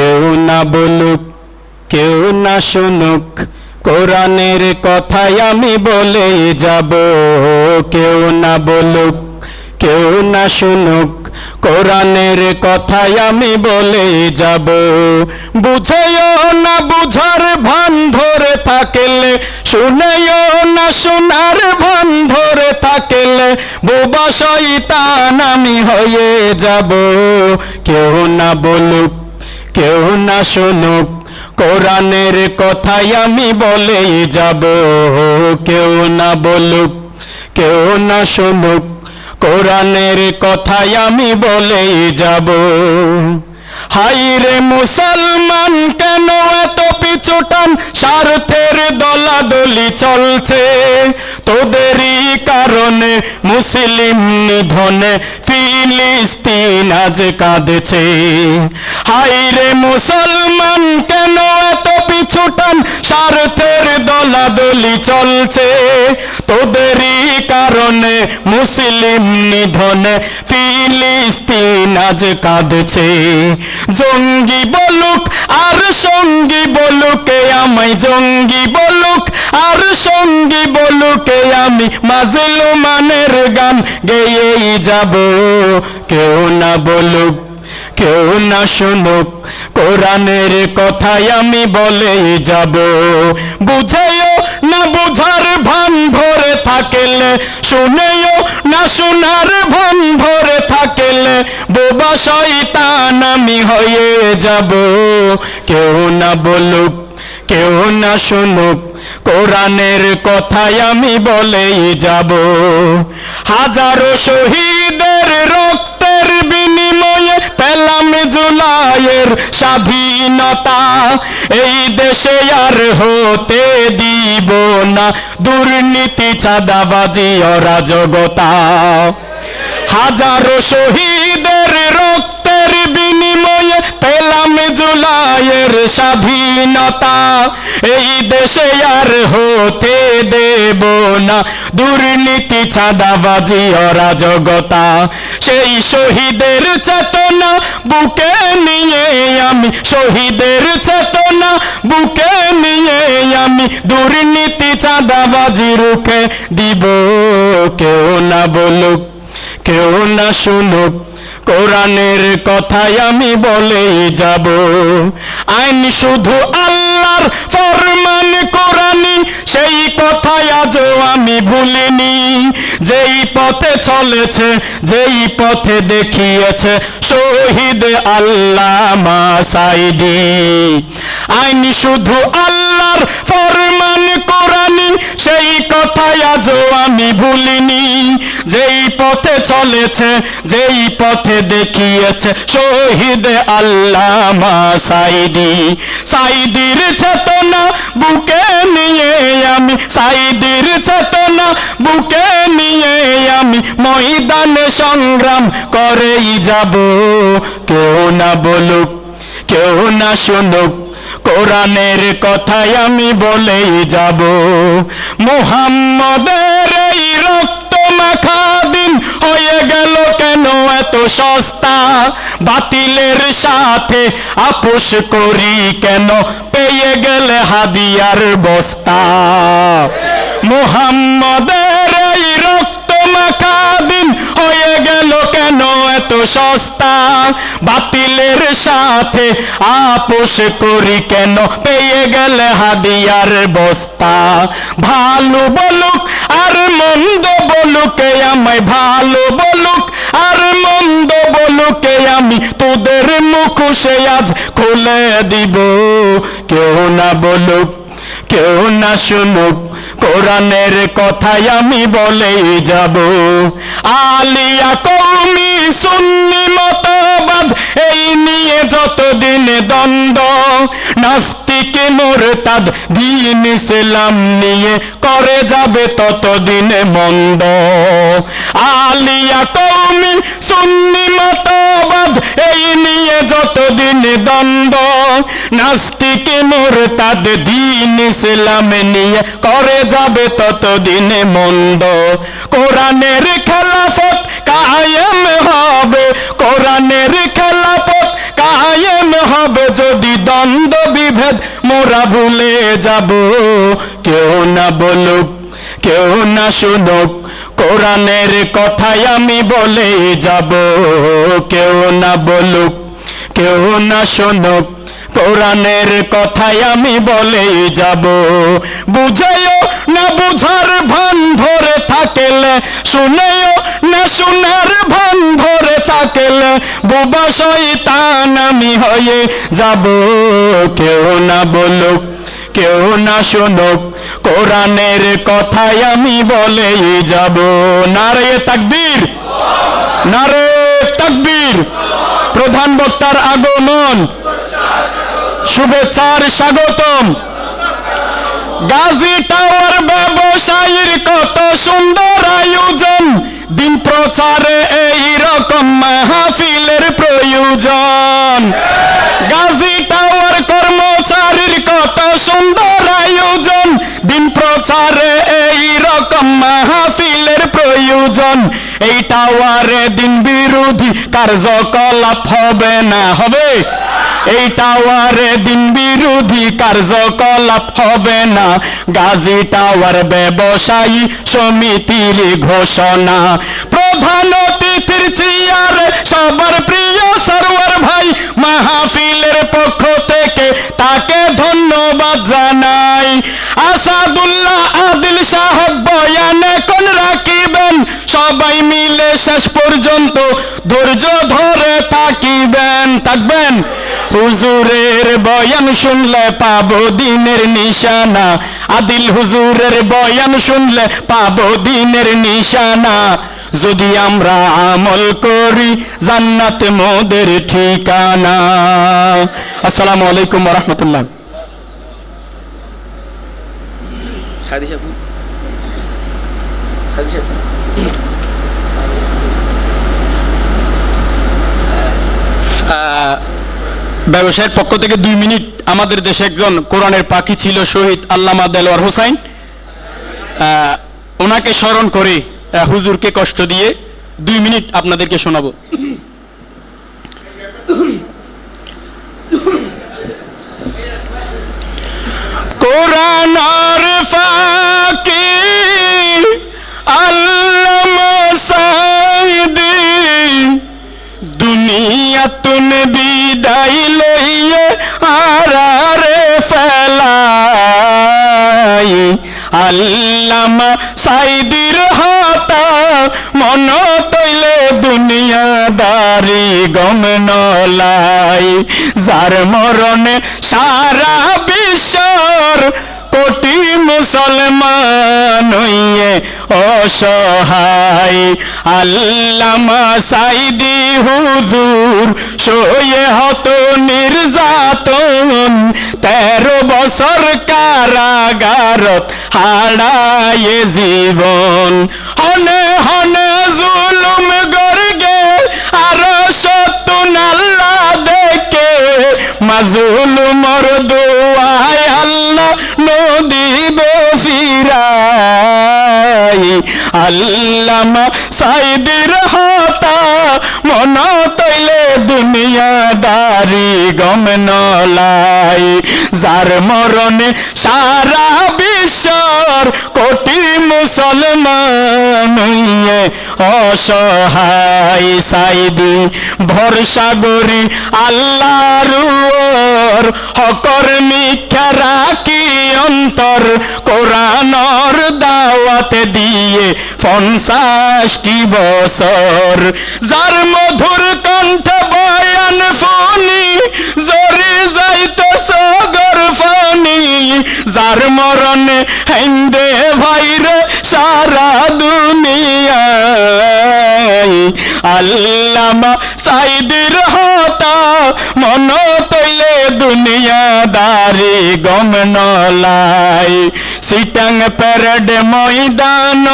কেউ না বলুক, কেউ না শুনুক, কোরআনের কথাই আমি বলে যাব। কেউ না বলুক, কেউ না শুনুক, কোরআনের কথাই আমি বলে যাব। বুঝেও না বুঝার ভান ধরে থাকলে, শুনেও না শোনার ভান ধরে থাকলে, বোবা শয়তান আমি হয়ে যাব। কেউ না বলুক কেউ না শুনুক, কোরআনের কথাই আমি বলে যাব। কেউ না বলুক, কেউ না শুনুক, কোরআনের কথাই আমি বলে যাব। হাই রে মুসলমান, কেন এত পিছুটান স্বার্থের দলাদলি চলছে। তোদেরই কারণে মুসলিম নিধনে ফিলিস্তিন আজ কাঁদেছে। হাই রে মুসলমান, কেন এত পিছুটান স্বার্থের দলাদলি চলছে। তোদেরই কারণে মুসলিম নিধনে ফিলিস্তিন আজ কাঁদছে। জঙ্গি বলুক, আর সঙ্গী বলুকে আমায় জঙ্গি বলুক, আর সঙ্গী বলুকে আমি মাজলুমানের গান গেয়েই যাব। কেউ না বলুক, কেউ না শুনুক, কোরআনের কথাই আমি বলে যাব। বুঝেও না বুঝার ভান ধরে থাকলে, শুনেও না শোনার ভান ধরে থাকলে বোবা শয়তান, আমি হয়ে যাব। কেউ না বলুক, কেউ না শুনুক, কোরআনের কথাই আমি বলেই যাব। হাজারো শহীদের রক্তের বিনিময়ে পেলাম জুলাইয়ের স্বাধীনতা। এই দেশে আর হতে দিব না, দুর্নীতি, চাঁদাবাজি, অরাজকতা। হাজারো শহীদের রক্তের বিনিময়ে পেলাম জুলাইয়ের স্বাধীনতা। এই দেশে আর হতে না, দুর্নীতি ছাদাবাজি অরাজকতা। সেই শহীদের চেতনা বুকে নিয়ে আমি, শহীদের চেতনা বুকে নিয়ে আমি, দুর্নীতি চাঁদাবাজি রুখে দিব। কেউ না বলুক, কেউ না শুনুক কোরআনের কথাই আমি বলে যাব। আইন শুধু আল্লাহর ফরমান কোরআনি সেই কথাই আজও আমি ভুলিনি। যেই পথে চলেছে, যেই পথে দেখিয়েছে, শহীদ আল্লাহ সাইদি আইন শুধু আল্লাহর ফরমান কোরআনি সেই কথাই আজও আমি ভুলিনি। পথে চলেছে, যেই পথে দেখিয়েছে শহীদ আল্লামা সাইদি। সাইদির চেতনা বুকে নিয়ে আমি, সাইদির চেতনা বুকে নিয়ে আমি ময়দানে সংগ্রাম করেই যাব। কেউ না বলুক, কেউ না শুনুক, কোরআনের কথাই আমি বলেই যাব। মুহাম্মদের এই রক্ত দিন হয়ে গেল কেন এত সস্তা? বাতিলের সাথে আপোষ করি কেন? পেয়ে গেলে হাদিয়ার বস্তা। মুহাম্মদের এই রক্ত হয়ে গেল কেন এত সস্তা? বাতিলের সাথে আপোষ করি কেন? পেয়ে গেলে হাদিয়ার বস্তা। ভালো বলুক আর মন্দ বলুকে আমায় ভালো বলুক, আর মন্দ বলুকে আমি তোদের মুখোশে আজ খুলে দিব। কেউ না বলুক, কেউ না শুনুক, কোরআনের কথাই আমি বলেই যাব। আলিয়া কৌমি সুন্নি মতবাদ, এই নিয়ে যতদিন দ্বন্দ্ব, নাস্তিক মোরতাদ, দিন ইসলাম নিয়ে করে যাবে ততদিন মন্দ। আলিয়া কৌমি সুন্নি মতবাদ, এই নিয়ে যতদিন দ্বন্দ্ব। নাস্তিক মোরতাদ, দিন ইসলাম নিয়ে করে যাবে ততদিন মন্দ। কোরআনের খেলাফত কায়েম হবে, কোরআনের খেলাফত কায়েম হবে। যদি দ্বন্দ্ব বিভেদ, মোরা ভুলে যাব। না বলুক, কেউ না শুনুক, কোরআনের কথাই আমি বলে যাব। কেউ না বলুক, কেউ না শুনুক, কোরআনের কথাই আমি বলে যাব। বুঝেও না বুঝার ভান ধরে থাকলে, শুনেও না শোনার ভান ধরে থাকলে, বোবা শয়তান আমি হয়ে যাব। কেউ না বলুক, কেউ না শুনুক কোরআনের কথাই আমি বলে যাব। নারে তাকবীর। নারে তাকবীর। প্রধান বক্তার আগমন। শুভেচ্ছার স্বাগতম। গাজী টাওয়ার ব্যবসায়ীর কত সুন্দর আয়োজন। দিন প্রচারে প্রয়োজন এই টাওয়ারে দিন বিরোধী কার্যকলাপ হবে না হবে? এই টাওয়ারে দিন বিরোধী কার্যকলাপ হবে না? গাজী টাওয়ার ব্যবসায়ী সমিতির ঘোষণা। প্রধান অতিথির চেয়ারে, সবার প্রিয় সরওয়ার ভাই মাহফিলের পক্ষ থেকে তাকে ধন্যবাদ জানাই। আসাদুল্লাহ আদিল সাহেব বয়ান এখন রাখিবেন সবাই মিলে শেষ পর্যন্ত ধৈর্য ধরে থাকিবেন, থাকবেন। হুজুরের বয়ান শুনলে পাবো দিনের নিশানা। আদিল হুজুরের বয়ান শুনলে পাবো দিনের নিশানা। যদি আমরা আমল করি, জান্নাতে মোদের ঠিকানা। আসসালামু আলাইকুম রহমতুল্লাহ সাদি সাহেব সাদি সাহেব ব্যবসায়ের পক্ষ থেকে দুই মিনিট আমাদের দেশে একজন কোরআনের পাখি ছিল শহীদ আল্লামা দেলোয়ার হোসাইন। ওনাকে স্মরণ করে হুজুরকে কষ্ট দিয়ে দুই মিনিট আপনাদেরকে শোনাবো। কোরআন আর দুনিয়া তুন বিদায় লইয়ে আরারে ফেলাই। আল্লামা সাইদির হাতা মন তৈলে গম নলাই। যার মরণে সারা বিশ্বর কোটি মুসলমান হইয়ে অসহায়। আল্লামা সাইদি হুজুর সয়ে হত নির্যাতন। তেরো বছর কারাগারত হারায়ে জীবন। হনে হনে জুলুম গর্গে আর সতুন আল্লাহ দেখে। মাজুলুমর দোয়ায় আল্লাহ নদীব ফিরাই আল্লামা সাইদির হাতা মন দুনিয়াদারি গম নলাই। যার মরণে সারা বিশ্বর কোটি মুসলমান অসহায় সাইদি ভরসা গরি আল্লাহর হকর মিথ্যা রাখি অন্তর। কোরআনর দাওয়াত দিয়ে পঞ্চাশটি বছর। যার মধুর কণ্ঠ বয়ান ফনি, জরে যাইতো সগর ফানি। যার মরণে হেন্দে ভাইরে সারা দুনিয়ায়। আল্লামা সাইদির হতা, মন তৈলে দুনিয়াদারি গম নলাই সিটাং প্যারেড ময়দান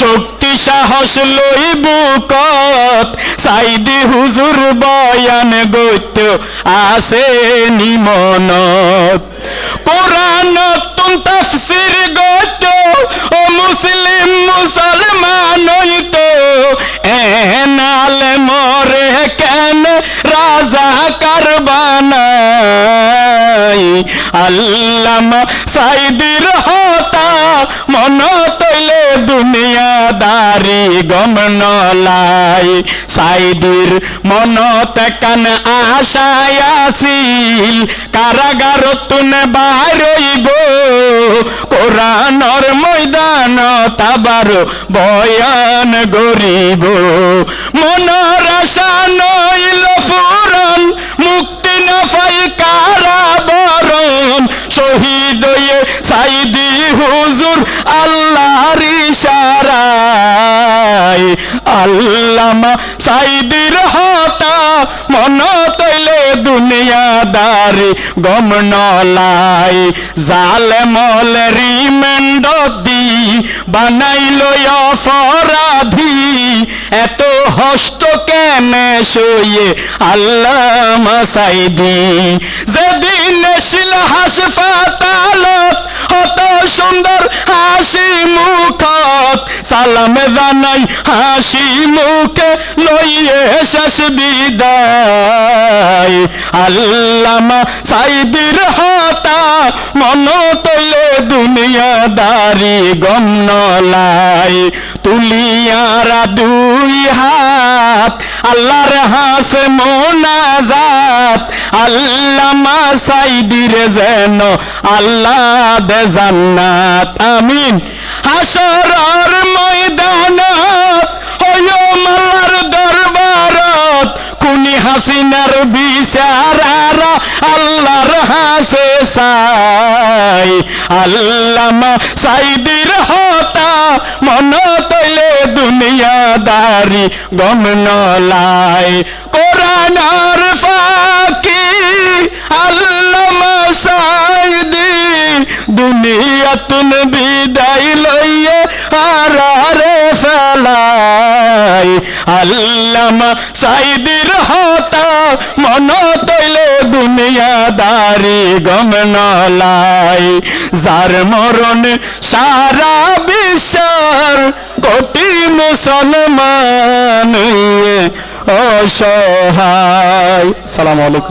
শক্তি সাহস লইব কত? সাইদি হুজুর বয়ান গৈত আছে নিমনত কোরআন তফসির গৈত ও মুসলিম মুসলমান হইত। এনাল মরে কেন রাজা কারবানাই আল্লামা সাইদির হতা মন তৈলে দুনিয়াদারি গম নলাই। সাইদির মন তেকান আশায় আসিল। কারাগার তুন বাইরইব কোরআনর ময়দান তাবার বয়ান গরিব। মনর আশা নইল ফুরন, মুক্তি না ফাই কারাবরণ। শহীদ আল্লামা সাইদির হতা, মন তৈলে দুনিয়াদারি, গম নলাই জালে মল রিমেন্ড দি বানাইল অপরাধী। এত হস্ত কেনে সইয়ে আল্লামা সাইদি? যেদিন ছিল হাসপাতালত হত সুন্দর হাসি মুখত। সালাম জানাই হাসি মুখে লইয়ে শেষ বিদায়। আল্লামা সাইদির হতা মন তৈলে দুনিয়াদারি গম নলাই তুলিয়ারা দুই হাত আল্লাহর হাস মোনাজাত, আল্লামা সাইদির যেন আল্লাহ দে জান্নাত। আমিন। হাসরর ময়দানত, হইও মালার দরবারত হাসিনার বিচারারা আল্লাহর হাসে সাই। আল্লামা সাইদির হতা মন তৈলে দুনিয়াদারি গম নলাই কোরআনার ফাকি, আল্লামা সাইদি, দুনিয়াতুন বিদায় আল্লামা সাইদির হতা মন তৈল দুনিয়াদারি গম নলাই যার মরণ সারা বিশ্বের কোটি মুসলমান অসহায়। সালাম আলাইকুম।